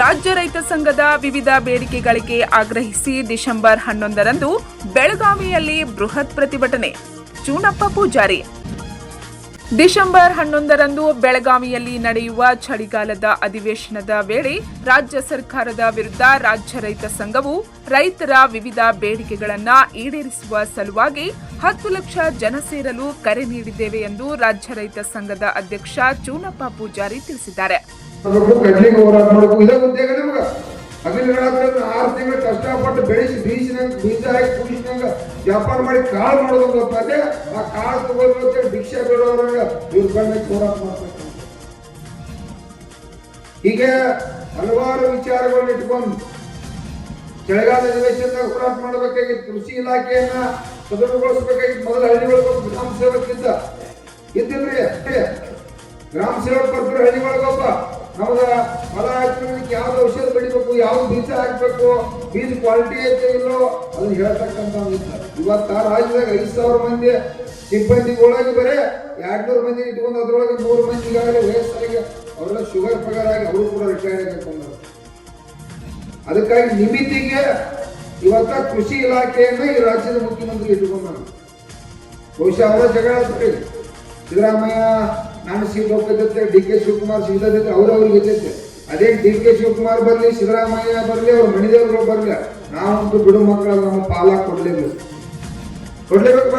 ರಾಜ್ಯ ರೈತ ಸಂಘದ ವಿವಿಧ ಬೇಡಿಕೆಗಳಿಗೆ ಆಗ್ರಹಿಸಿ ಡಿಸೆಂಬರ್ ಹನ್ನೊಂದರಂದು ಬೆಳಗಾವಿಯಲ್ಲಿ ಬೃಹತ್ ಪ್ರತಿಭಟನೆ. ಚೂಣಪ್ಪ ಪೂಜಾರಿ ಡಿಸೆಂಬರ್ ಹನ್ನೊಂದರಂದು ಬೆಳಗಾವಿಯಲ್ಲಿ ನಡೆಯುವ ಚಳಿಗಾಲದ ಅಧಿವೇಶನದ ವೇಳೆ ರಾಜ್ಯ ಸರ್ಕಾರದ ವಿರುದ್ಧ ರಾಜ್ಯ ರೈತ ಸಂಘವು ರೈತರ ವಿವಿಧ ಬೇಡಿಕೆಗಳನ್ನು ಈಡೇರಿಸುವ ಸಲುವಾಗಿ ಹತ್ತು ಲಕ್ಷ ಜನ ಸೇರಲು ಕರೆ ನೀಡಿದ್ದೇವೆ ಎಂದು ರಾಜ್ಯ ರೈತ ಸಂಘದ ಅಧ್ಯಕ್ಷ ಚೂನಪ್ಪ ಪೂಜಾರಿ ತಿಳಿಸಿದ್ದಾರೆ. ನಿಮ್ಗ ಹಗಲಿಗಳಾದ್ರೆ ಆರು ತಿಂಗಳು ಕಷ್ಟಪಟ್ಟು ಬೆಳೆಸಿ ಬೀಸಿನಂಗ ಬೀಜ ಹಾಕಿ ಕುಡಿಸಿನಂಗ ವ್ಯಾಪಾರ ಮಾಡಿ ಕಾಳು ಮಾಡೋದು ಅದೇ ಆ ಕಾಳು ತಗೋಬೇಕು ಭಿಕ್ಷೆ ಬಿಡೋರಂಗ ಇವ್ರ ಬಂದ ಹೋರಾಟ ಮಾಡ್ಬೇಕು. ಹೀಗೆ ಹಲವಾರು ವಿಚಾರಗಳನ್ನ ಇಟ್ಕೊಂಡು ಚಳಿಗಾಲ ಅಧಿವೇಶನದಾಗ ಹೋರಾಟ ಮಾಡಬೇಕಾಗಿತ್ತು. ಕೃಷಿ ಇಲಾಖೆಯನ್ನ ಸದೃಢಗೊಳಿಸಬೇಕಾಗಿತ್ತು. ಮೊದಲು ಹಳ್ಳಿಗಳಿಗೆ ಗ್ರಾಮ ಸೇವಕ್ಕಿಂತ ಇದ್ದ ಇದ್ದಿಲ್ರಿ ಗ್ರಾಮ ಸೇವಕ್ ಬರ್ತಾರೆ ಹಳ್ಳಿಗಳಿಗೊಬ್ಬ ನಮಗ ಹೊಲ ಹಾಕಿರೋದಕ್ಕೆ ಯಾವ್ದು ಔಷಧ ಬೆಳಿಬೇಕು? ಯಾವ್ದು ಬೀಜ ಹಾಕ್ಬೇಕು? ಬೀಜ ಕ್ವಾಲಿಟಿ ಐತೆ ಇಲ್ಲೋ ಅದನ್ನ ಹೇಳ್ತಕ್ಕಂಥ ಇವತ್ತ ರಾಜ್ಯದಾಗ ಐದು ಸಾವಿರ ಮಂದಿ ಸಿಬ್ಬಂದಿಗಳೊಳಗೆ ಬರೇ ಎರಡ್ನೂರು ಮಂದಿ ಇಟ್ಕೊಂಡು ಅದ್ರೊಳಗೆ ನೂರು ಮಂದಿ ಈಗಾಗಲೇ ವಯಸ್ಸಾಗಿ ಅವರೆಲ್ಲ ಶುಗರ್ ಪಗಾರ ಆಗಿ ಅವರು ಕೂಡ ರಿಟೈರ್ ಆಗಕ್ಕೆ ಅದಕ್ಕಾಗಿ ನಿಮಿತಿಗೆ ಇವತ್ತ ಕೃಷಿ ಇಲಾಖೆಯನ್ನ ಈ ರಾಜ್ಯದ ಮುಖ್ಯಮಂತ್ರಿ ಇಟ್ಕೊಂಡಾರ ಬಹುಶಃ ಅವರ ಜಗಳ. ಸಿದ್ದರಾಮಯ್ಯ ನಾನು ಹೋಗ್ತೈತೆ ಡಿ ಕೆ ಶಿವಕುಮಾರ್ ಸಿಗ್ತೈತೆ ಅವ್ರವ್ರಿಗೆ ಗೆದ್ದೈತೆ ಅದೇ ಡಿ ಕೆ ಶಿವಕುಮಾರ್ ಬರಲಿ, ಸಿದ್ದರಾಮಯ್ಯ ಬರಲಿ, ಅವ್ರ ಮಣಿದೇವರು ಬರಲಿ, ನಾವಂತೂ ಬಿಡು ಮಕ್ಕಳ ನಮ್ಮ ಪಾಲ ಕೊಡ್ಲೇಬೇಕು. ಕೊಡ್ಲೇಬೇಕು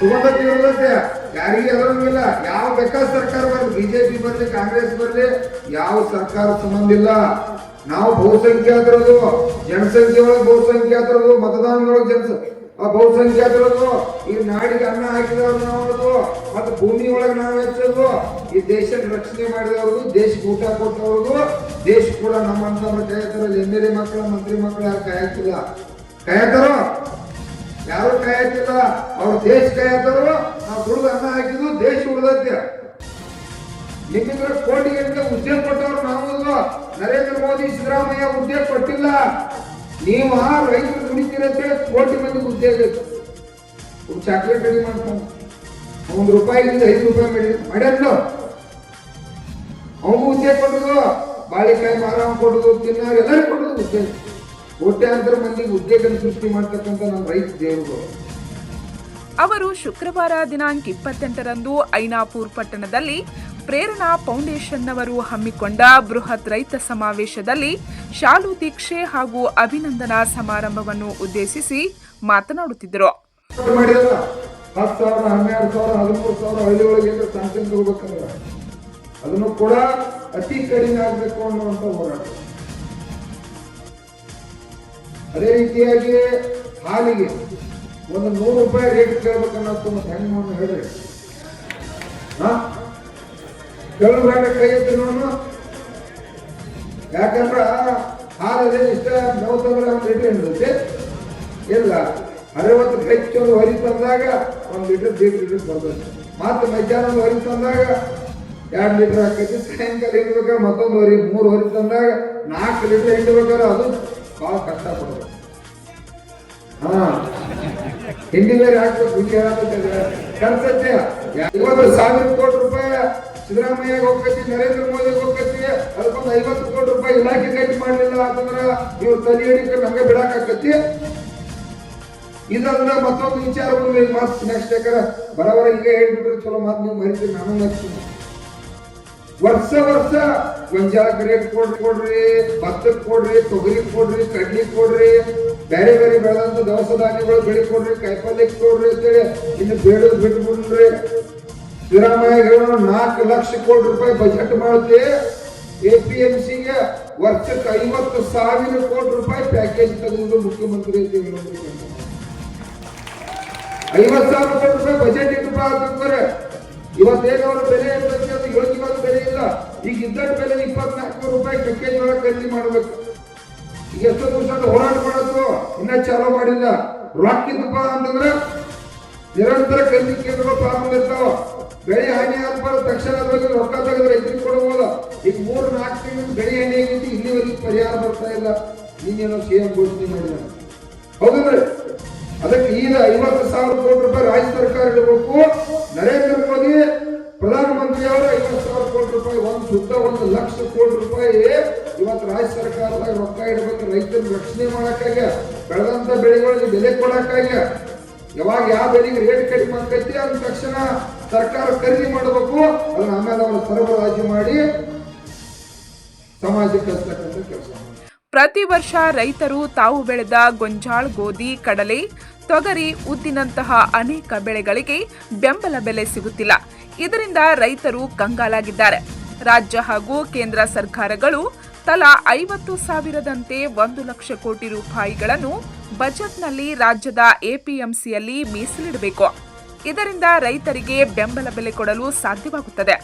ತಗೊಂಡಕ್ಕೆ ಇರೋದಕ್ಕೆ ಯಾರಿಗೆ ಅದರಂಗಿಲ್ಲ ಯಾವ ಬೇಕಾದ ಸರ್ಕಾರ ಬರ್ಲಿ, ಬಿಜೆಪಿ ಬರಲಿ, ಕಾಂಗ್ರೆಸ್ ಬರಲಿ, ಯಾವ ಸರ್ಕಾರ ಸಂಬಂಧ ಇಲ್ಲ. ನಾವು ಬಹುಸಂಖ್ಯಾತರದು ಜನಸಂಖ್ಯೆ ಒಳಗೆ ಬಹುಸಂಖ್ಯಾತರದು ಮತದಾನದೊಳಗೆ ಜನಸ ಆ ಬಹುಸಂಖ್ಯಾತರನ್ನು ಈ ನಾಡಿಗೆ ಅನ್ನ ಹಾಕಿದವ್ರು ನಾವು ಮತ್ತು ಭೂಮಿ ಒಳಗೆ ನಾವು ಹೆಚ್ಚೋದು ಈ ದೇಶದ ರಕ್ಷಣೆ ಮಾಡಿದವ್ರದು ದೇಶಕ್ಕೆ ಊಟ ಕೊಟ್ಟವ್ರದು ದೇಶ ಕೂಡ ನಮ್ಮಂತ ಕಾಯತಾರಲ್ಲಿ ಎಂ ಎಲ್ ಎ ಮಕ್ಕಳ, ಮಂತ್ರಿ ಮಕ್ಕಳು ಯಾರು ಕಾಯಕಿಲ್ಲ ಕಾಯತಾರೋ ಯಾರು ಕಾಯತ್ತಿಲ್ಲ ಅವ್ರ ದೇಶ ಕಾಯತ್ತರು ನಾವು ದುಡ್ದು ಅನ್ನ ಹಾಕಿದ್ರು ದೇಶ ಉಳಿದೈತೆ ನಿಮ್ಮಿಂದ ಕೋಟಿ ಗಂಟೆ ಉದ್ಯೋಗ ಕೊಟ್ಟವ್ರು ನಾವು ನರೇಂದ್ರ ಮೋದಿ, ಸಿದ್ದರಾಮಯ್ಯ ಉದ್ಯೋಗ ಕೊಟ್ಟಿಲ್ಲ. ನೀವು ಆ ರೈತರು ದುಡಿತೀರಂತೆ ಕೋಟಿ ಮಂದಿ ಉದ್ಯೋಗ ಚಾಕ್ಲೇಟ್ ರೆಡಿ ಮಾಡ್ತಾನೆ ಒಂದು ರೂಪಾಯಿಯಿಂದ ಐದು ರೂಪಾಯಿ ಮಾಡಿ. ಮಾಡ್ಯಾರ್ಲೋ ಅವನು ಉದ್ಯೋಗ ಕೊಡುದು, ಬಾಳೆಕಾಯಿ ಮಾರಾಮ್ ಕೊಡುದು, ತಿನ್ನೋರು ಎಲ್ಲರೂ ಕೊಡೋದು ಉದ್ಯೋಗ ಕೋಟ್ಯಾಂತರ ಮಂದಿಗೆ ಉದ್ಯೋಗ ಸೃಷ್ಟಿ ಮಾಡ್ತಕ್ಕಂಥ ನಮ್ಮ ರೈತ ದೇವರು ಅವರು ಶುಕ್ರವಾರ ದಿನಾಂಕ ಇಪ್ಪತ್ತೆಂಟರಂದು ಐನಾಪುರ್ ಪಟ್ಟಣದಲ್ಲಿ ಪ್ರೇರಣಾ ಫೌಂಡೇಶನ್ನವರು ಹಮ್ಮಿಕೊಂಡ ಬೃಹತ್ ರೈತ ಸಮಾವೇಶದಲ್ಲಿ ಶಾಲು ದೀಕ್ಷೆ ಹಾಗೂ ಅಭಿನಂದನಾ ಸಮಾರಂಭವನ್ನು ಉದ್ದೇಶಿಸಿ ಮಾತನಾಡುತ್ತಿದ್ದರು. ಅದನ್ನು ಕೂಡ ಅತಿ ಅದೇ ರೀತಿಯಾಗಿ ಹಾಲಿಗೆ ಒಂದು ನೂರು ರೂಪಾಯಿ ರೇಟ್ ಕೇಳ್ಬೇಕನ್ನೋದು ಹೆಣ್ಣು ಹೇಳಿ ಹಾ ಕೈ ಎತ್ತಿ ನೋಡು. ಯಾಕಂದ್ರ ಹಾಲಲ್ಲಿ ಇಷ್ಟ ಮೂವತ್ತೊಂದರ ಒಂದು ಲೀಟ್ರ್ ಇರ್ತೈತಿ? ಇಲ್ಲ. ಅರವತ್ತು ಹೆಚ್ಚೊಂದು ಹೊರಿ ತಂದಾಗ ಒಂದು ಲೀಟರ್, ದೀಡ್ ಲೀಟರ್ ಬರ್ತೈತಿ ಮತ್ತೆ ಮಧ್ಯಾಹ್ನ ಹೊರಿ ತಂದಾಗ ಎರಡು ಲೀಟರ್ ಹಾಕೈತಿ ಸಾಯಂಕಾಲ ಹಿಂಡ್ಬೇಕಾದ್ರೆ ಮತ್ತೊಂದು ಹೊರಿ, ಮೂರು ಹೊರಿ ತಂದಾಗ ನಾಲ್ಕು ಲೀಟರ್ ಹಿಂಡ್ಬೇಕಾದ್ರೆ ಅದು ಭಾಳ ಕಷ್ಟ ಪಡ್ಬೇಕು ಹಾ. ಹಿಂದಿ ಬೇರೆ ಹಾಕ್ಬೇಕು, ಹಿಂದಿ ಖರ್ಚೈತೆ ಇವತ್ತು ಸಾವಿರ ಕೋಟಿ ರೂಪಾಯಿ ಸಿದ್ದರಾಮಯ್ಯ ಹೋಗ್ಬೇಕು ನರೇಂದ್ರ ಮೋದಿ ಹೋಗ್ಬೇಕು ಅದಕ್ಕೊಂದು ಐವತ್ತು ಕೋಟಿ ರೂಪಾಯಿ ಇಲಾಖೆ ಖರ್ಚು ಮಾಡಲಿಲ್ಲ ಅಂತಂದ್ರೆ ನೀವು ತಲೆ ಹಿಡಿಕ ನಮಗೆ ಬಿಡಾಕತ್ತಿ ಇದನ್ನ ಮತ್ತೊಂದು ವಿಚಾರ ಬಂದ್ರೆ ಮಾತು ನೆಕ್ಸ್ಟ್ ಯಾಕಂದ್ರೆ ಬರಬರ ಈಗ ಹೇಳ್ಬಿಟ್ರೆ ಚಲೋ ಮಾತು ನೀವು ಮರಿತೀರಿ, ನಾನು ನಗ್ತೀನಿ ವರ್ಷ ವರ್ಷ ಗೊಂಜಾಳಕ್ಕೆ ರೇಟ್ ಕೊಡ್ರಿ ಕೊಡ್ರಿ ಭತ್ತಕ್ಕೆ ಕೊಡ್ರಿ ತೊಗರಿ ಕೊಡ್ರಿ, ಕಡ್ಲಿ ಕೊಡ್ರಿ, ಬೇರೆ ಬೇರೆ ಬೆಳೆದಂತ ದವಸ ಧಾನ್ಯಗಳು ಬೆಳಿ ಕೊಡ್ರಿ ಕಾಯಿಪಲ್ಯಕ್ಕೆ ಕೊಡ್ರಿ ಅಂತೇಳಿ ಇನ್ನು ಬೇಡದ್ ಬಿಟ್ಟು ಬಿಡ್ರಿ ಸಿದ್ದರಾಮಯ್ಯ ಹೇಳೋ ನಾಲ್ಕು ಲಕ್ಷ ಕೋಟಿ ರೂಪಾಯಿ ಬಜೆಟ್ ಮಾಡುತ್ತೆ. ಎ ಪಿ ಎಂ ವರ್ಷಕ್ಕೆ ಐವತ್ತು ಸಾವಿರ ಕೋಟಿ ರೂಪಾಯಿ ಪ್ಯಾಕೇಜ್ ತೆಗೆದು ಮುಖ್ಯಮಂತ್ರಿ ಐವತ್ತು ಸಾವಿರ ಕೋಟಿ ರೂಪಾಯಿ ಬಜೆಟ್ ಇಟ್ಟು ಹಾಕಿದ್ರೆ ಇವತ್ತೇನು ಅವರ ಬೆಲೆ ಇರ್ತೈತಿ ಅದು ಬೆಲೆ ಇಲ್ಲ. ಈಗ ಇದ್ದ ಬೆಲೆ ಇಪ್ಪತ್ನಾಲ್ಕು ರೂಪಾಯಿ ಪ್ಯಾಕೇಜ್ ಒಳಗೆ ಖರೀದಿ ಮಾಡಬೇಕು. ಈಗ ಎಷ್ಟೋ ದಿವಸ ಹೋರಾಟ ಮಾಡೋದು ಇನ್ನ ಚಾಲೂ ಮಾಡಿಲ್ಲ. ರೊಕ್ಕ ಅಂತಂದ್ರೆ ನಿರಂತರ ಖರೀದಿ ಕೇಂದ್ರಗಳು ಪ್ರಾರಂಭ ಇರ್ತಾವ. ಬೆಳೆ ಹಾನಿ ಆದ್ಮೇಲೆ ತಕ್ಷಣ ಅದ್ರಲ್ಲಿ ರೊಕ್ಕ ತೆಗೆದ್ರೆ ರೈತರಿಗೆ ಕೊಡಬಹುದು ಈಗ ಮೂರು, ನಾಲ್ಕು ತಿಂಗಳು ಬೆಳೆ ಹಾನಿ ಆಗೈತಿ ಇಲ್ಲಿವರೆಗೂ ಪರಿಹಾರ ಬರ್ತಾ ಇಲ್ಲ. ನೀನೇನೋ ಸಿಎಂ ಘೋಷಣೆ ಮಾಡಿದ. ಹೌದಲ್ರಿ ಅದಕ್ಕೆ ಈಗ ಐವತ್ತು ಸಾವಿರ ಕೋಟಿ ರೂಪಾಯಿ ರಾಜ್ಯ ಸರ್ಕಾರ ಇಡಬೇಕು. ನರೇಂದ್ರ ಮೋದಿ ಪ್ರಧಾನಮಂತ್ರಿಯವರು ಐವತ್ತು ಸಾವಿರ ಕೋಟಿ ರೂಪಾಯಿ, ಒಂದು ಸುತ್ತ ಒಂದು ಲಕ್ಷ ಕೋಟಿ ರೂಪಾಯಿ ಇವತ್ತು ರಾಜ್ಯ ಸರ್ಕಾರದಾಗ ರೊಕ್ಕ ಇಡಬೇಕು. ರೈತರ ರಕ್ಷಣೆ ಮಾಡಕ್ಕಾಗ ಬೆಳೆದಂತ ಬೆಳೆಗಳಿಗೆ ಬೆಲೆ ಕೊಡಕ್ಕಾಗ ಯಾವಾಗ ಯಾವ ಬೆಳೆಗೆ ರೇಟ್ ಕಡಿಮೆ ಆಗ್ತೈತಿ ಅಂದ ತಕ್ಷಣ ಸರ್ಕಾರ ಖರೀದಿ ಮಾಡಬೇಕು, ಅದನ್ನ ಆಮೇಲೆ ಅವರು ಸರಬರಾಜು ಮಾಡಿ ಸಮಾಜಕ್ಕೆ ಹಚ್ಚತಕ್ಕಂಥ ಕೆಲಸ. ಪ್ರತಿ ವರ್ಷ ರೈತರು ತಾವು ಬೆಳೆದ ಗೊಂಜಾಳ, ಗೋಧಿ, ಕಡಲೆ, ತೊಗರಿ ಉದ್ದಿನಂತಹ ಅನೇಕ ಬೆಳೆಗಳಿಗೆ ಬೆಂಬಲ ಬೆಲೆ ಸಿಗುತ್ತಿಲ್ಲ. ಇದರಿಂದ ರೈತರು ಕಂಗಾಲಾಗಿದ್ದಾರೆ. ರಾಜ್ಯ ಹಾಗೂ ಕೇಂದ್ರ ಸರ್ಕಾರಗಳು ತಲಾ ಐವತ್ತು ಸಾವಿರದಂತೆ ಒಂದು ಲಕ್ಷ ಕೋಟಿ ರೂಪಾಯಿಗಳನ್ನು ಬಜೆಟ್ನಲ್ಲಿ ರಾಜ್ಯದ ಎಪಿಎಂಸಿಯಲ್ಲಿ ಮೀಸಲಿಡಬೇಕು. ಇದರಿಂದ ರೈತರಿಗೆ ಬೆಂಬಲ ಬೆಲೆ ಕೊಡಲು ಸಾಧ್ಯವಾಗುತ್ತದೆ.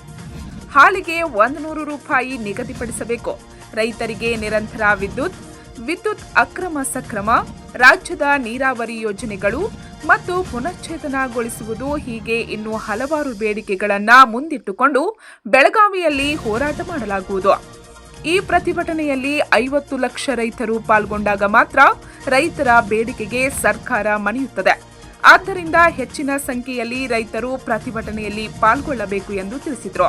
ಹಾಲಿಗೆ ಒಂದು ನೂರು ರೂಪಾಯಿ ನಿಗದಿಪಡಿಸಬೇಕು. ರೈತರಿಗೆ ನಿರಂತರ ವಿದ್ಯುತ್ ವಿದ್ಯುತ್ ಅಕ್ರಮ ಸಕ್ರಮ, ರಾಜ್ಯದ ನೀರಾವರಿ ಯೋಜನೆಗಳು ಮತ್ತು ಪುನಶ್ಚೇತನಗೊಳಿಸುವುದು ಹೀಗೆ ಇನ್ನು ಹಲವಾರು ಬೇಡಿಕೆಗಳನ್ನು ಮುಂದಿಟ್ಟುಕೊಂಡು ಬೆಳಗಾವಿಯಲ್ಲಿ ಹೋರಾಟ ಮಾಡಲಾಗುವುದು. ಈ ಪ್ರತಿಭಟನೆಯಲ್ಲಿ ಐವತ್ತು ಲಕ್ಷ ರೈತರು ಪಾಲ್ಗೊಂಡಾಗ ಮಾತ್ರ ರೈತರ ಬೇಡಿಕೆಗೆ ಸರ್ಕಾರ ಮಣಿಯುತ್ತದೆ. ಆದ್ದರಿಂದ ಹೆಚ್ಚಿನ ಸಂಖ್ಯೆಯಲ್ಲಿ ರೈತರು ಪ್ರತಿಭಟನೆಯಲ್ಲಿ ಪಾಲ್ಗೊಳ್ಳಬೇಕು ಎಂದು ತಿಳಿಸಿದರು.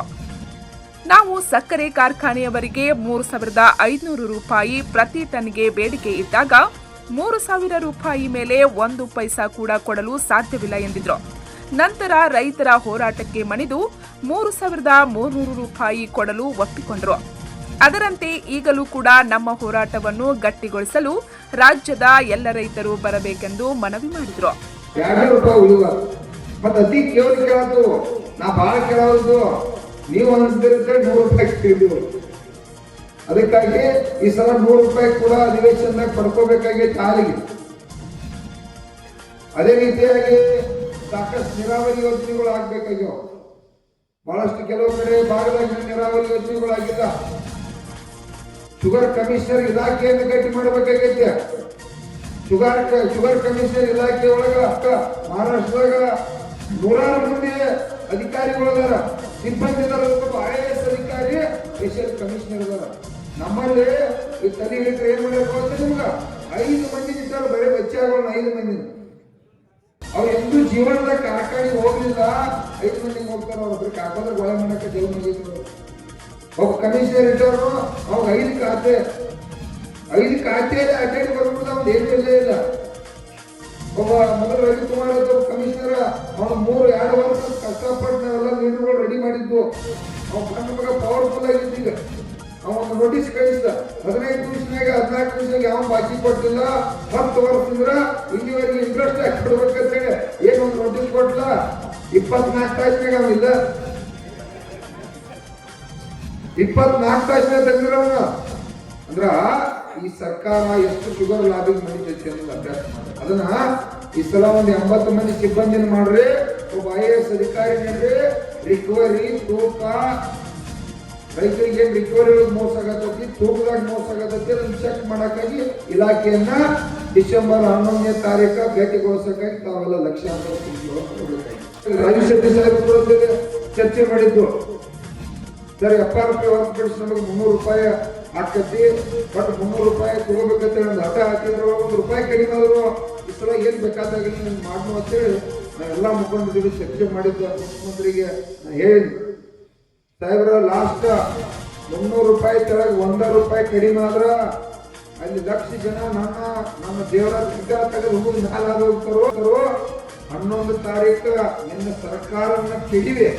ನಾವು ಸಕ್ಕರೆ ಕಾರ್ಖಾನೆಯವರಿಗೆ ಮೂರು ಸಾವಿರದ ಐದುನೂರು ರೂಪಾಯಿ ಪ್ರತಿ ಟನ್ಗೆ ಬೇಡಿಕೆ ಇದ್ದಾಗ ಮೂರು ಸಾವಿರ ರೂಪಾಯಿ ಮೇಲೆ ಒಂದು ಪೈಸಾ ಕೂಡ ಕೊಡಲು ಸಾಧ್ಯವಿಲ್ಲ ಎಂದಿದ್ರು. ನಂತರ ರೈತರ ಹೋರಾಟಕ್ಕೆ ಮಣಿದು ಮೂರು ಸಾವಿರದ ಮೂರ್ನೂರು ರೂಪಾಯಿ ಕೊಡಲು ಒಪ್ಪಿಕೊಂಡರು. ಅದರಂತೆ ಈಗಲೂ ಕೂಡ ನಮ್ಮ ಹೋರಾಟವನ್ನು ಗಟ್ಟಿಗೊಳಿಸಲು ರಾಜ್ಯದ ಎಲ್ಲ ರೈತರು ಬರಬೇಕೆಂದು ಮನವಿ ಮಾಡಿದರು. ಎರಡು ರೂಪಾಯಿ ಉಳಿಯುವ ಮತ್ತೆ ಅತಿ ಕೇಳಿ ಕೇಳತ್ತು ನಾ ಭಾಳ ಕೇಳೋದು, ನೀವು ಅನ್ಸ್ತಿರುತ್ತೆ ನೂರು ರೂಪಾಯಿ ಕೇಳಿದ್ವು ಅದಕ್ಕಾಗಿ ಈ ಸಲ ನೂರು ರೂಪಾಯಿ ಕೂಡ ಅಧಿವೇಶನದಾಗ ಪಡ್ಕೋಬೇಕಾಗಿ ಹಾಲಿಗೆ ಅದೇ ರೀತಿಯಾಗಿ ಸಾಕಷ್ಟು ನೀರಾವರಿ ಯೋಜನೆಗಳು ಆಗ್ಬೇಕಾಗ್ಯವ. ಬಹಳಷ್ಟು ಕೆಲವು ಕಡೆ ಭಾಗದಾಗ ನೀರಾವರಿ ಯೋಜನೆಗಳು ಆಗಿಲ್ಲ ಶುಗರ್ ಕಮಿಷನರ್ ಇಲಾಖೆಯನ್ನು ಗಟ್ಟಿ ಮಾಡಬೇಕಾಗೈತೆ. ಶುಗರ್ ಶುಗರ್ ಕಮಿಷನ್ ಇಲಾಖೆ ಒಳಗ ಮಹಾರಾಷ್ಟ್ರದಾಗ ನೂರಾರು ಮಂದಿ ಅಧಿಕಾರಿಗಳು ಅದಾರ ಸಿಬ್ಬಂದಿ ಐ ಎ ಎಸ್ ಅಧಿಕಾರಿ ಸ್ಪೆಷಲ್ ಕಮಿಷನರ್ ಅದಾರ ನಮ್ಮಲ್ಲಿ ಈ ತಲೆ ಹಿಡಿದ್ರೆ ಏನ್ ಮಾಡಬೇಕು ನಿಮ್ಗ? ಐದು ಮಂದಿ ಇದ್ದಾರೆ, ಬರೀ ಬಚ್ಚಾಗೋಣ ಐದು ಮಂದಿ. ಅವ್ರು ಎಂದೂ ಜೀವನದಾಗ ಕಾರ್ಖಾನೆಗೆ ಹೋಗ್ಲಿಲ್ಲ, ಐದು ಮಂದಿಗೆ ಹೋಗ್ತಾರ, ಅವ್ರ ಬರೀ ಕಾಕೋದ್ರ ಗೊಳೆ ಮಾಡಕ್ಕೆ ದೇವ್ ಮಂದಿ ಒಬ್ಬ ಕಮಿಷನರ್ ಇಟ್ಟವರು ಅವ್ರಿಗೆ ಐದು ಖಾತೆ. ಐದು ಖಾತೆಯಲ್ಲಿ ಅಡ್ಡಾಡಿ ಬರ್ಬಿಟ್ಟು ಅವ್ನು ಏನು ಇಲ್ಲ. ಒಬ್ಬ ಮೊದಲು ರವಿಕುಮಾರ್ ಕುಮಾರ್ ಕಮಿಷನರ್, ಅವನು ಮೂರು, ಎರಡು ವರ್ಷ ಕಷ್ಟಪಟ್ಟು ನಾವೆಲ್ಲ ಲೀಡರ್ಗಳು ರೆಡಿ ಮಾಡಿದ್ದು. ಅವ್ನ ಕಣ್ಣು ಮಗ ಪವರ್ಫುಲ್ ಆಗಿದ್ದೀಗ. ಅವನು ನೋಟಿಸ್ ಕಳಿಸಿದ. ಹದಿನೈದು ನಿಮಿಷನಾಗ ಹದಿನಾಲ್ಕು ನಿಮಿಷನಾಗ ಯಾವ ಬಾಕಿ ಕೊಟ್ಟಿಲ್ಲ. ಹತ್ತು ವರ್ಷದಿಂದ ಇಲ್ಲಿವರೆಗೆ ಇಂಟ್ರೆಸ್ಟ್ ಹಾಕಿ ಕೊಡ್ಬೇಕಂತೇಳಿ ಏನು ಒಂದು ನೋಟಿಸ್ ಕೊಟ್ಟಿಲ್ಲ. ಇಪ್ಪತ್ನಾಲ್ಕು ತಾಸಿನಾಗ ಅವನಿಲ್ಲ ಇಪ್ಪತ್ನಾಲ್ಕು ತಾಸಿನ ತೆಗೆದಿರೋನು ಅಂದ್ರ ಈ ಸರ್ಕಾರ ಎಷ್ಟು ಶುಗರ್ ಲಾಬಿಂಗ್ ನಡೀತೈತಿ ಅನ್ನೋದು ಅಭ್ಯಾಸ ಅದನ್ನ ಈ ಸಲ ಒಂದು ಎಂಬತ್ತು ಮಂದಿ ಸಿಬ್ಬಂದಿನ ಮಾಡ್ರಿ, ಒಬ್ಬ ಐ ಎ ಎಸ್ ಅಧಿಕಾರಿ ನೀಡ್ರಿ ರಿಕವರಿ ತೂಕ, ರೈತರಿಗೆ ರಿಕವರಿ ಮೋಸ ಆಗತೈತಿ, ತೂಕದಾಗ ಮೋಸ ಆಗತೈತಿ ಅದನ್ನ ಚೆಕ್ ಮಾಡಕ್ಕಾಗಿ ಇಲಾಖೆಯನ್ನ ಡಿಸೆಂಬರ್ ಹನ್ನೊಂದನೇ ತಾರೀಕ ಭೇಟಿಗೊಳಿಸಕ್ಕಾಗಿ ತಾವೆಲ್ಲ ಲಕ್ಷ. ರಾಜು ಶೆಟ್ಟಿ ಸಾಹೇಬ್ ಚರ್ಚೆ ಮಾಡಿದ್ದು ಸರ್ ಎಪ್ಪ ರೂಪಾಯಿ ಹೊರತುಪಡಿಸಿ ನಮಗೆ ಮುನ್ನೂರು ರೂಪಾಯಿ ಹಾಕತಿ ಬಟ್ ಮುನ್ನೂರು ರೂಪಾಯಿ ತಗೋಬೇಕಂತ ಒಂದು ಹಠ ಹಾಕಿದ್ರು, ಒಂದು ರೂಪಾಯಿ ಕಡಿಮೆ ಆದ್ರು ಈ ಸಲ ಏನ್ ಬೇಕಾದಾಗಲಿ ನೀವು ಅಂತ ಅಂತೇಳಿ ನಾವೆಲ್ಲ ಮುಖಂಡರ ಚರ್ಚೆ ಮಾಡಿದ್ದೆ. ಮುಖ್ಯಮಂತ್ರಿಗೆ ನಾನು ಹೇಳಿ ಸಾಹೇಬ್ರ ಲಾಸ್ಟ್ ಮುನ್ನೂರು ರೂಪಾಯಿ ಕೆಳಗೆ ಒಂದ ರೂಪಾಯಿ ಕಡಿಮೆ ಆದ್ರೆ ಅಲ್ಲಿ ಲಕ್ಷ ಜನ ನನ್ನ ನಮ್ಮ ದೇವರ ಸಿದ್ಧ ತೆಗೆದು ಹೋಗಿ ಮ್ಯಾಲಾದ ಹೋಗ್ತಾರೋ ಹನ್ನೊಂದು ತಾರೀಕು ನಿನ್ನ ಸರ್ಕಾರವನ್ನ ಕೆಡಿವೆ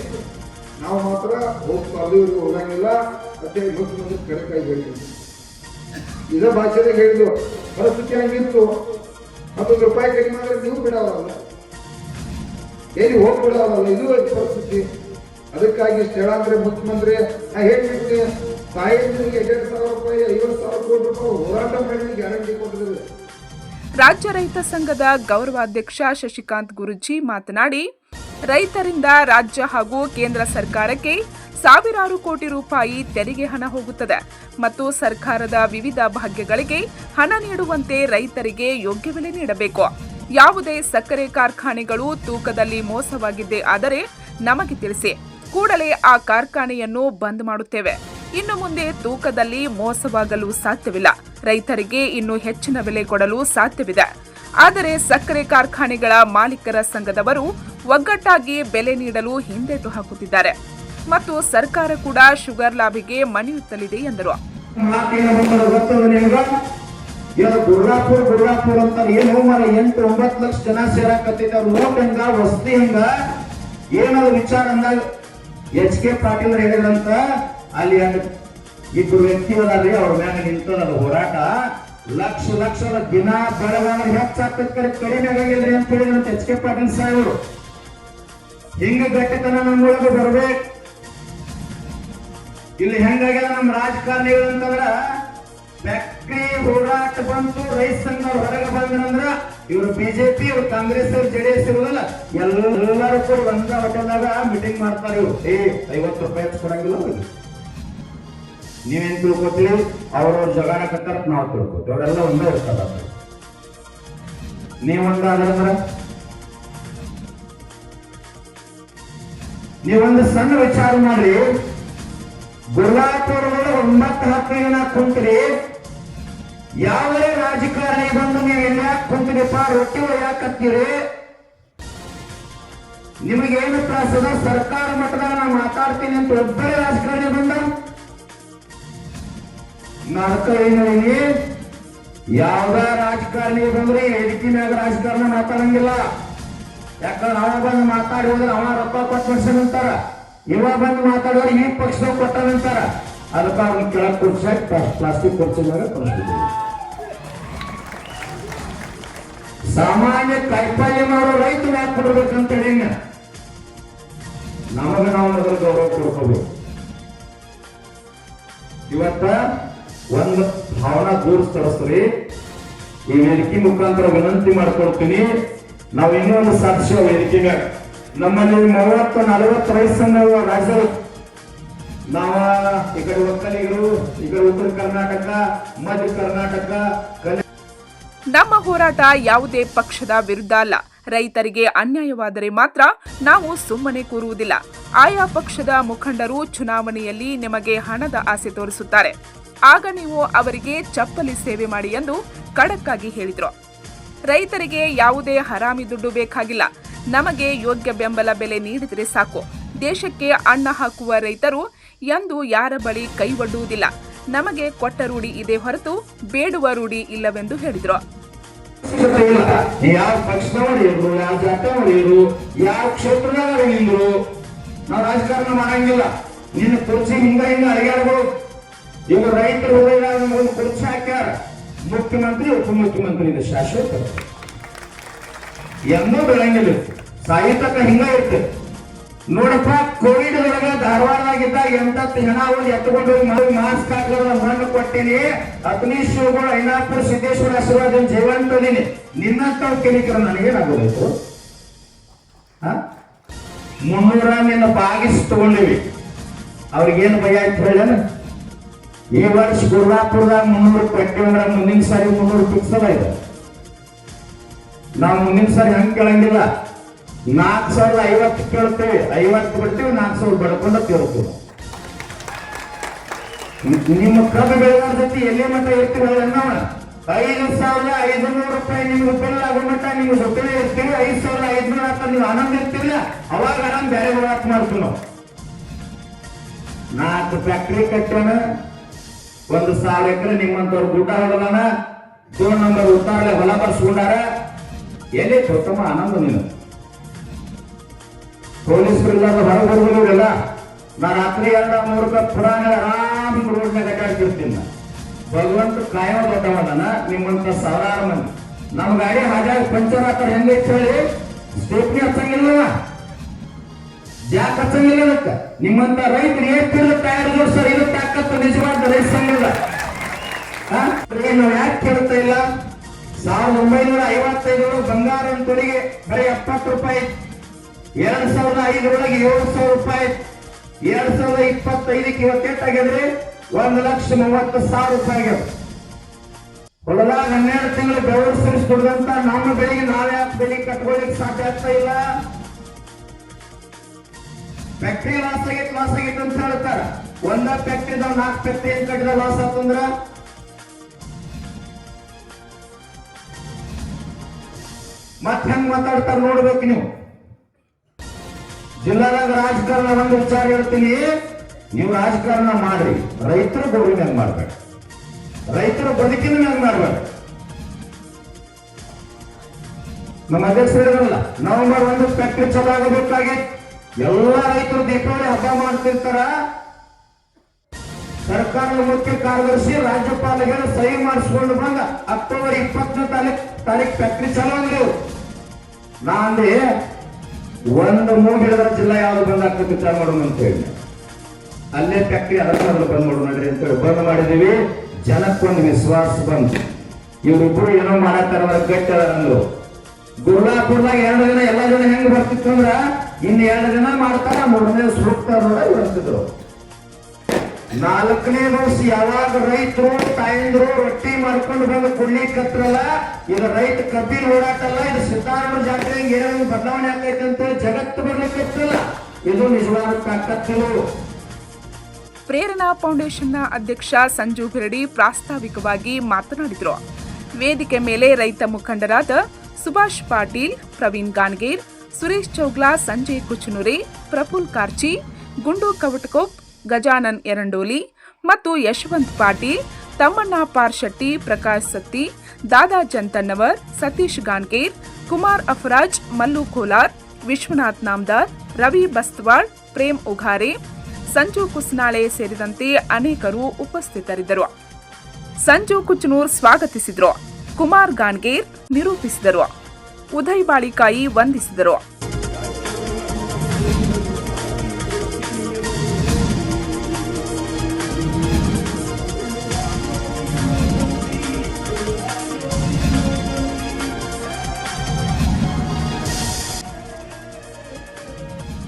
ನಾವು ಮಾತ್ರ ಹೋಗ್ತಾ ಅಲ್ಲಿವರೆಗೂ ಹೋಗಂಗಿಲ್ಲ. ಮುಖ್ಯಮಂತ್ರಿ ಕಡೆಕಾಯಿ ಹೇಳಿದ್ವಿ ಇದ ಭಾಷೆದಾಗ ಹೇಳಿದ್ರು ಪರಿಸ್ಥಿತಿ ಹಂಗಿತ್ತು. ಹತ್ತೊಂದು ರೂಪಾಯಿ ಕಡಿಮೆ ಆದ್ರೆ ನೀವು ಬಿಡವಲ್ಲ ಎಲ್ಲಿ ಹೋಗ್ಬಿಡವಲ್ಲ ಇದು ಪರಿಸ್ಥಿತಿ. ಅದಕ್ಕಾಗಿ ಸ್ಥಳಾಂತರ ಮುಖ್ಯಮಂತ್ರಿ, ನಾ ಹೇಳ್ಬಿಡ್ತೀನಿ ತಾಯಿಗೆ ಎರಡು ಸಾವಿರ ರೂಪಾಯಿ, ಐವತ್ತು ಸಾವಿರ ಕೋಟಿ ರೂಪಾಯಿ ಹೋರಾಟ ಮಾಡಿ ಗ್ಯಾರಂಟಿ ಕೊಟ್ಟಿದ್ರು ರಾಜ್ಯ ರೈತ ಸಂಘದ ಗೌರವಾಧ್ಯಕ್ಷ ಶಶಿಕಾಂತ್ ಗುರುಜಿ ಮಾತನಾಡಿ, ರೈತರಿಂದ ರಾಜ್ಯ ಹಾಗೂ ಕೇಂದ್ರ ಸರ್ಕಾರಕ್ಕೆ ಸಾವಿರಾರು ಕೋಟಿ ರೂಪಾಯಿ ತೆರಿಗೆ ಹಣ ಹೋಗುತ್ತದೆ ಮತ್ತು ಸರ್ಕಾರದ ವಿವಿಧ ಭಾಗ್ಯಗಳಿಗೆ ಹಣ ನೀಡುವಂತೆ ರೈತರಿಗೆ ಯೋಗ್ಯ ಬೆಲೆ ನೀಡಬೇಕು. ಯಾವುದೇ ಸಕ್ಕರೆ ಕಾರ್ಖಾನೆಗಳು ತೂಕದಲ್ಲಿ ಮೋಸವಾಗಿದೆ ಆದರೆ ನಮಗೆ ತಿಳಿಸಿ, ಕೂಡಲೇ ಆ ಕಾರ್ಖಾನೆಯನ್ನು ಬಂದ್ ಮಾಡುತ್ತೇವೆ. ಇನ್ನು ಮುಂದೆ ತೂಕದಲ್ಲಿ ಮೋಸವಾಗಲು ಸಾಧ್ಯವಿಲ್ಲ. ರೈತರಿಗೆ ಇನ್ನು ಹೆಚ್ಚಿನ ಬೆಲೆ ಕೊಡಲು ಸಾಧ್ಯವಿದೆ. ಆದರೆ ಸಕ್ಕರೆ ಕಾರ್ಖಾನೆಗಳ ಮಾಲೀಕರ ಸಂಘದವರು ಒಗ್ಗಟ್ಟಾಗಿ ಬೆಲೆ ನೀಡಲು ಹಿಂದೇಟು ಹಾಕುತ್ತಿದ್ದಾರೆ. ಮತ್ತು ಸರ್ಕಾರ ಕೂಡ ಶುಗರ್ ಲಾಭಿಗೆ ಮಣಿಯುತ್ತಲಿದೆ ಎಂದರು. ಗುರ್ರಾಪುರ್ ಗುರ್ರಾಪುರ್ ಅಂತ ಏನು? ಮರ ಎಂಟು, ಒಂಬತ್ತು ಲಕ್ಷ ಜನ ಸೇರಾಕತ್ತೈತೆ ಅವ್ರ ನೋಟ್ ಹೆಂಗ, ವಸತಿ ಹಂಗ? ಏನದು ವಿಚಾರ ಅಂದಾಗ ಎಚ್ ಕೆ ಪಾಟೀಲ್ ಹೇಳಿದ್ರಂತ, ಅಲ್ಲಿ ಹಂಗ ಇಬ್ರು ವ್ಯಕ್ತಿ ಅದಾರ್ರಿ ಅವ್ರ ಮ್ಯಾಗ ನಿಂತದ ಹೋರಾಟ. ಲಕ್ಷ, ಲಕ್ಷದ ದಿನ ಬೆಳಗಾವಿ ಹೆಚ್ಚಾಗ್ತದ ಕರೆ, ಕಡಿಮೆ ಆಗಿಲ್ರಿ ಅಂತ ಹೇಳಿದ್ರಂತ ಎಚ್ ಕೆ ಪಾಟೀಲ್ ಸಾಹೇಬರು. ಹಿಂಗ ಗಟ್ಟಿತನ ನಮ್ಮೊಳಗೆ ಬರ್ಬೇಕು. ಇಲ್ಲಿ ಹೆಂಗಾಗ್ಯದ ನಮ್ಮ ರಾಜಕಾರಣಿಗಳು ಅಂತಂದ್ರ ಫ್ಯಾಕ್ಟ್ರಿ ಹೋರಾಟ ಬಂತು ರೈತ ಸಂಘ ಹೊರಗೆ ಬಂದ್ರಂದ್ರ ಇವರು ಬಿಜೆಪಿ ಇವ್ರು ಕಾಂಗ್ರೆಸ್ ಅವ್ರು ಜೆಡಿಎಸ್ ಇರೋದಲ್ಲ ಎಲ್ಲರೂ ಕೂಡ ಒಂದ ಹೋಟೆಲ್ದಾಗ ಮೀಟಿಂಗ್ ಮಾಡ್ತಾರೆ ಇವ್ರು. ಏ, ಐವತ್ತು ರೂಪಾಯಿ ಕೊಡಂಗಿಲ್ಲ ಅವ್ರಿಗೆ. ನೀವೇನ್ ತಿಳ್ಕೊತೀವಿ ಅವ್ರವ್ರ ಜಗಾಡ ಕತ್ತಾರ ನಾವು ತಿಳ್ಕೊತೀವಿ. ಅವರೆಲ್ಲ ಒಂದೇ ಇರ್ತಾರ ನೀವೊಂದಾದ್ರ ನೀವೊಂದು ಸಣ್ಣ ವಿಚಾರ ಮಾಡ್ರಿ. ಗುರುವಾಪುರದಲ್ಲಿ ಒಂಬತ್ತು ಹತ್ತು ಜನ ಕುಂತಿರಿ. ಯಾವುದೇ ರಾಜಕಾರಣಿ ಬಂದು ನೀವು ಎಲ್ಲ ಕುಂತ್ರಿಪ್ಪ, ರೊಟ್ಟಿ ಯಾಕತ್ತೀರಿ ನಿಮಗೇನು ತ್ರಾಸದ ಸರ್ಕಾರ ಮಟ್ಟದಾಗ ನಾ ಮಾತಾಡ್ತೀನಿ ಅಂತ ಒಬ್ಬರೇ ರಾಜಕಾರಣಿ ಬಂದ? ನಾಲ್ಕೈನಲ್ಲಿ ಯಾವ್ದ ರಾಜಕಾರಣಿ ಬಂದ್ರೆ? ವೇದಿಕೆ ಮ್ಯಾಗ ರಾಜಕಾರಣ ಮಾತಾಡಂಗಿಲ್ಲ. ಯಾಕಂದ್ರೆ ಅವ ಬಂದು ಮಾತಾಡಿ ಹೋದ್ರೆ ಅವ ರೊಕ್ಕ ಕೊಟ್ಟು ಅಂತಾರ ಇವ ಬಂದು ಮಾತಾಡೋರು ಈ ಪಕ್ಷದಾಗ ಕೊಟ್ಟಾರಂತಾರ ಅದಕ್ಕೆ ಅವ್ನ ಕೆಳಗೆ ಕುರ್ಚಾಕ್ ಪ್ಲಾಸ್ಟಿಕ್ ಕುರ್ಚಿ ಮ್ಯಾಗ ಕಳಿಸ್ತಿದ್ದೀವಿ ಸಾಮಾನ್ಯ ಕೈಪಲ್ಯ ಮಾಡೋ ರೈತರು ಯಾಕೆ ಕೊಡ್ಬೇಕಂತ ಹೇಳಿ ನಮಗ ನಾವು ಮೊದಲು ಗೌರವ ಕೊಡ್ಕೋಬೇಕು. ಇವತ್ತ ಒಂದು ಭಾವನಾ ದೂರ ತರಿಸ್ರಿ. ಈ ವೇದಿಕೆ ಮುಖಾಂತರ ವಿನಂತಿ ಮಾಡ್ಕೊಳ್ತೀನಿ. ನಾವು ಇನ್ನೊಂದು ಸಾಕ್ಷಿ ವೇದಿಕೆ ಮ್ಯಾಗ ನಮ್ಮಲ್ಲಿ ಮೂವತ್ತು ನಲವತ್ತು ವಯಸ್ಸನ್ನ ರಾಜ್ಯ ನಾವ ಈ ಕಡೆ ಒಕ್ಕಲಿಗರು, ಈ ಕಡೆ ಉತ್ತರ ಕರ್ನಾಟಕ, ಮಧ್ಯ ಕರ್ನಾಟಕ ನಮ್ಮ ಹೋರಾಟ ಯಾವುದೇ ಪಕ್ಷದ ವಿರುದ್ಧ ಅಲ್ಲ. ರೈತರಿಗೆ ಅನ್ಯಾಯವಾದರೆ ಮಾತ್ರ ನಾವು ಸುಮ್ಮನೆ ಕೂರುವುದಿಲ್ಲ. ಆಯಾ ಪಕ್ಷದ ಮುಖಂಡರು ಚುನಾವಣೆಯಲ್ಲಿ ನಿಮಗೆ ಹಣದ ಆಸೆ ತೋರಿಸುತ್ತಾರೆ. ಆಗ ನೀವು ಅವರಿಗೆ ಚಪ್ಪಲಿ ಸೇವೆ ಮಾಡಿ ಎಂದು ಖಡಕ್ ಆಗಿ ಹೇಳಿದ್ರು. ರೈತರಿಗೆ ಯಾವುದೇ ಹರಾಮಿ ದುಡ್ಡು ಬೇಕಾಗಿಲ್ಲ. ನಮಗೆ ಯೋಗ್ಯ ಬೆಂಬಲ ಬೆಲೆ ನೀಡಿದರೆ ಸಾಕು. ದೇಶಕ್ಕೆ ಅನ್ನ ಹಾಕುವ ರೈತರು ಎಂದು ಯಾರ ಬಳಿ ಕೈ ಒಡ್ಡುವುದಿಲ್ಲ ನಮಗೆ ಕೊಟ್ಟ ರೂಢಿ ಇದೆ ಹೊರತು ಬೇಡುವ ರೂಢಿ ಇಲ್ಲವೆಂದು ಹೇಳಿದರು. ಮುಖ್ಯಮಂತ್ರಿ, ಉಪಮುಖ್ಯಮಂತ್ರಿ, ಶಾಶ್ವತ. ಎಲ್ಲೂ ಬೆಳಂಗಿಲ್ಲ ಸಾಹಿತ್ಯಕ ಹಿಂಗ ಇರ್ತೇವೆ ನೋಡಪ್ಪ ಕೋವಿಡ್ ಒಳಗ ಧಾರವಾಡದಾಗಿದ್ದಾಗ ಎಂತ ಹೆಣ ಒಂದು ಎತ್ಕೊಂಡು ಹೋಗಿ ಮಾಸ್ಕ್ ಹಾಕದ ಮಣ್ಣು ಕೊಟ್ಟಿನಿ. ಅಗ್ನಿಶಿವಗಳು ಐನಾಪುರ, ಸಿದ್ದೇಶ್ವರ ಆಶೀರ್ವಾದ ಜೀವಂತದೀನಿ ನಿನ್ನಂತ ಕೆಲಿಕರ ನನಗೇನಾಗಬೇಕು ಮುನ್ನೂರ ನಿನ್ನ ಬಾಗಿಸಿ ತಗೊಂಡಿವಿ. ಅವ್ರಿಗೇನು ಭಯ ಆಯ್ತು ಹೇಳ ಈ ವರ್ಷ ಗುರುವಾಪುರದಾಗ ಮುನ್ನೂರು ಕಟ್ಟಿ ಅಂದ್ರೆ ಮುಂದಿನ ಸಾರಿ ಮುನ್ನೂರು ಫಿಕ್ಸ್ ಇದೆ. ನಾವು ಮುಂದಿನ ಸಾರಿ ಹಂಗೆ ಕೇಳಂಗಿಲ್ಲ. ನಾಲ್ಕು ಸಾವಿರದ ಐವತ್ತು ಕೇಳ್ತೇವೆ. ಐವತ್ತು ಬಿಡ್ತೀವಿ, ನಾಲ್ಕು ಸಾವಿರ ಬಡ್ಕೊಂಡ ಕೇಳ್ತೀವಿ ನಿಮ್ಮ ಕಬ್ಬು ಬೆಳೆದ ಎಲ್ಲಿ ಮಟ್ಟ ಇರ್ತೀವಿ ನಾವು ಐದು ಸಾವಿರದ ಐದುನೂರು ರೂಪಾಯಿ ನಿಮ್ಗೆ ಬಿಲ್ ಆಗೋ ಮಟ್ಟ ನಿಮ್ಗೆ ಜೊತೆ ಇರ್ತೀವಿ. ಐದು ಸಾವಿರದ ಐದುನೂರ ಅಂತ ನೀವು ಆನಂದ ಇರ್ತಿಲ್ಲ ಅವಾಗ ಆರಾಮ್ ಬೇರೆ ಹೋರಾಟ ಮಾಡ್ತೀವಿ ನಾವು. ನಾಲ್ಕು ಫ್ಯಾಕ್ಟ್ರಿ ಕಟ್ಟೋಣ ಒಂದು ಸಾವಿರ ಎಕರೆ ನಿಮ್ಮಂತವ್ರು ಗುಡ್ಡ ಹೊಡೋಣ ದೋನ್ ನಂಬರ್ ಉತ್ತಾರಲೆ ಹೊಲ ಬರ್ಸ್ಕೊಂಡಾರ. ಎಲ್ಲಿ ಪ್ರಥಮ ಆನಂದ ನೀನು. ಪೊಲೀಸ್ ಇಲ್ಲಾರ ಹೊರಗೆ ಬರ್ಬೋದಿಲ್ಲ ನಾ ರಾತ್ರಿ ಎರಡ ಮೂರು ಕಪ್ ಪುರಾಣ ಆರಾಮ್ ರೋಡ್ ಮೇಲೆ ಕಾಯ್ತಿರ್ತೀನಿ. ಭಗವಂತ ಕಾಯೋ ದೊಡ್ಡವನ ನಿಮ್ಮಂತ ಸಾವಿರಾರು ಮಂದಿ. ನಮ್ಮ ಗಾಡಿ ಹಾಗಾಗಿ ಪಂಚರ್ ಆತ ಹೆಂಗೈತೆ ಹೇಳಿ? ಸ್ಟೇಪ್ನಿ ಹಚ್ಚಂಗಿಲ್ಲ. ಜಾಕ್ ಹಚ್ಚಂಗಿಲ್ಲ ಅದಕ್ಕೆ. ನಿಮ್ಮಂತ ರೈತರು ಏನ್ ಟೈರ್ ಜೋಡ್ಸರ್ ಇದು ತಾಕತ್ತು ನಿಜವಾದ ರೈತ ಸಂಘದ. ನಾವು ಯಾಕೆ ಕೇಳ್ತಾ ಇಲ್ಲ? ಸಾವಿರದ ಒಂಬೈನೂರ ಐವತ್ತೈದು ಬಂಗಾರ ತೊಡಿಗೆ ಬರೀ ಎಪ್ಪತ್ತು ರೂಪಾಯಿ ಎರಡ್ ಸಾವಿರದ ಐದರೊಳಗೆ ಏಳು ಸಾವಿರ ರೂಪಾಯಿ. ಎರಡ್ ಸಾವಿರದ ಇಪ್ಪತ್ತೈದಕ್ಕೆ ಇವತ್ತೆಷ್ಟಾಗ್ಯದ್ರಿ ಒಂದ್ ಲಕ್ಷ ಮೂವತ್ತು ಸಾವಿರ ರೂಪಾಯಿ ಆಗ್ಯದ ಹೊಲದಾಗ ಹನ್ನೆರಡು ತಿಂಗಳು ಬೆವರು ಸುರಿಸಿ ದುಡ್ದಂತ ನಮ್ಮ ಬೆಳಿಗ್ಗೆ ನಾಳೆ ಹತ್ತು ಬೆಲೆ ಕಟ್ಕೊಳ್ಳಿಕ್ ಸಾಧ್ಯ ಆಗ್ತಾ ಇಲ್ಲ? ಫ್ಯಾಕ್ಟ್ರಿ ಲಾಸ್ ಆಗೈತೆ ಲಾಸ್ ಆಗೈತೆ ಅಂತ ಹೇಳ್ತಾರ. ಒಂದ ಫ್ಯಾಕ್ಟ್ರಿದಾಗ ನಾಲ್ಕು ಫ್ಯಾಕ್ಟ್ರಿ ಏನ್ ಕಟ್ಟಿದ ಲಾಸ್ ಆತಂದ್ರ ಮತ್ ಹೆಂಗ್ ಮಾತಾಡ್ತಾರ ನೋಡ್ಬೇಕು ನೀವು. ಜಿಲ್ಲಾದಾಗ ರಾಜಕಾರಣ ಒಂದು ವಿಚಾರ ಹೇಳ್ತೀನಿ. ನೀವು ರಾಜಕಾರಣ ಮಾಡ್ರಿ. ರೈತರ ಗೋರಿ ಹೆಂಗ್ ಮಾಡ್ಬೇಡ. ರೈತರ ಬದುಕಿನ ಹೆಂಗ್ ಮಾಡ್ಬೇಡ. ನಮ್ಮ ಅಧ್ಯಕ್ಷ ಹೇಳಿದ್ರಲ್ಲ ನವೆಂಬರ್ ಒಂದು ಫ್ಯಾಕ್ಟ್ರಿ ಚಲೋ ಆಗಬೇಕಾಗಿ ಎಲ್ಲ ರೈತರು ದೀಪಾವಳಿ ಹಬ್ಬ ಮಾಡ್ತಿರ್ತಾರ. ಸರ್ಕಾರದ ಮುಖ್ಯ ಕಾರ್ಯದರ್ಶಿ ರಾಜ್ಯಪಾಲರಿಗೆ ಸಹಿ ಮಾಡಿಸ್ಕೊಂಡು ಬಂದ ಅಕ್ಟೋಬರ್ ಇಪ್ಪತ್ತನೇ ತಾರೀಕು ತಾರೀಕು ಫ್ಯಾಕ್ಟ್ರಿ ಚಲೋ ಅಂದ್ರು ನಾ ಅಂದೆ ಒಂದು ಮೂಡಿರ ಜಿಲ್ಲೆ ಯಾವ್ದು ಬಂದ್ ವಿಚಾರ ಮಾಡೋಣ ಅಂತ ಹೇಳಿ. ಅಲ್ಲೇ ಫ್ಯಾಕ್ಟ್ರಿ ಅದನ್ನ ಬಂದ್ ಮಾಡೋಣ ಅಂತ ಹೇಳಿ ಬಂದ್ ಮಾಡಿದೀವಿ ಜನಕ್ಕೊಂದು ವಿಶ್ವಾಸ ಬಂತು. ಇವರಿಬ್ರು ಏನೋ ಮಾಡತ್ತಾರ ಗಟ್ಟಿ ಅದಾರ. ಗುರುಲಾಪುರದಾಗ ಎರಡು ದಿನ ಎಲ್ಲ ಜನ ಹೆಂಗ್ ಬರ್ತಿತ್ತು ಅಂದ್ರ ಇನ್ ಎರಡು ದಿನ ಮಾಡ್ತಾರ, ಮೂರನೇ ಸೂಕ್ತ ಬರ್ತಿದ್ರು ನಾಲ್ಕನೇ ವರ್ಷ ಯಾವಾಗ ರೈತರು ತಾಯಂದ್ರು ರೊಟ್ಟಿ ಮಾಡ್ಕೊಂಡು ಬಂದು ಕುಡ್ಲಿಕ್ಕತ್ರಲ್ಲ ಇದು ರೈತ ಕಬ್ಬಿನ ಓಡಾಟಲ್ಲ, ಇದು ಸಿದ್ದಾರಾಮ ಜಾತ್ರೆ ಏನೇನು ಬದಲಾವಣೆ ಆಗ್ತೈತೆ ಅಂತ ಜಗತ್ತು ಬರ್ಲಿಕ್ಕತ್ತಿಲ್ಲ ಇದು ನಿಜವಾದ ತಾಕತ್ತಿಲು ಪ್ರೇರಣಾ ಫೌಂಡೇಶನ್ನ ಅಧ್ಯಕ್ಷ ಸಂಜು ಗರಡಿ ಪ್ರಾಸ್ತಾವಿಕವಾಗಿ ಮಾತನಾಡಿದರು. ವೇದಿಕೆ ಮೇಲೆ ರೈತ ಮುಖಂಡರಾದ ಸುಭಾಷ್ ಪಾಟೀಲ್, ಪ್ರವೀಣ್ ಗಾನ್ಗೇರ್, ಸುರೇಶ್ ಚೌಗ್ಲಾ, ಸಂಜಯ್ ಕುಚನೂರಿ, ಪ್ರಫುಲ್ ಕಾರ್ಚಿ ಗುಂಡು ಕವಟಕೋಪ್ ಗಜಾನನ್ ಎರಂಡೋಲಿ ಮತ್ತು ಯಶವಂತ್ ಪಾಟೀಲ್, ತಮ್ಮಣ್ಣ ಪಾರ್ಶೆಟ್ಟಿ, ಪ್ರಕಾಶ್ ಸತ್ತಿ, ದಾದಾ ಚಂತನ್ನವರ್ ಸತೀಶ್ ಗಾನ್ಕೇರ್ ಕುಮಾರ್ ಅಫರಾಜ್, ಮಲ್ಲು ಕೋಲಾರ್, ವಿಶ್ವನಾಥ್ ನಾಮ್ದಾರ್, ರವಿ ಬಸ್ತವಾಳ್, ಪ್ರೇಮ್ ಉಘಾರೆ, ಸಂಜು ಕುಸ್ನಾಳೆ ಸೇರಿದಂತೆ ಅನೇಕರು ಉಪಸ್ಥಿತರಿದ್ದರು. ಸಂಜು ಕುಚನೂರ್ ಸ್ವಾಗತಿಸಿದರು. ಕುಮಾರ್ ಗಾನ್ಗೇರ್ ನಿರೂಪಿಸಿದರು. ಉದಯ್ ಬಾಳಿಕಾಯಿ ವಂದಿಸಿದರು.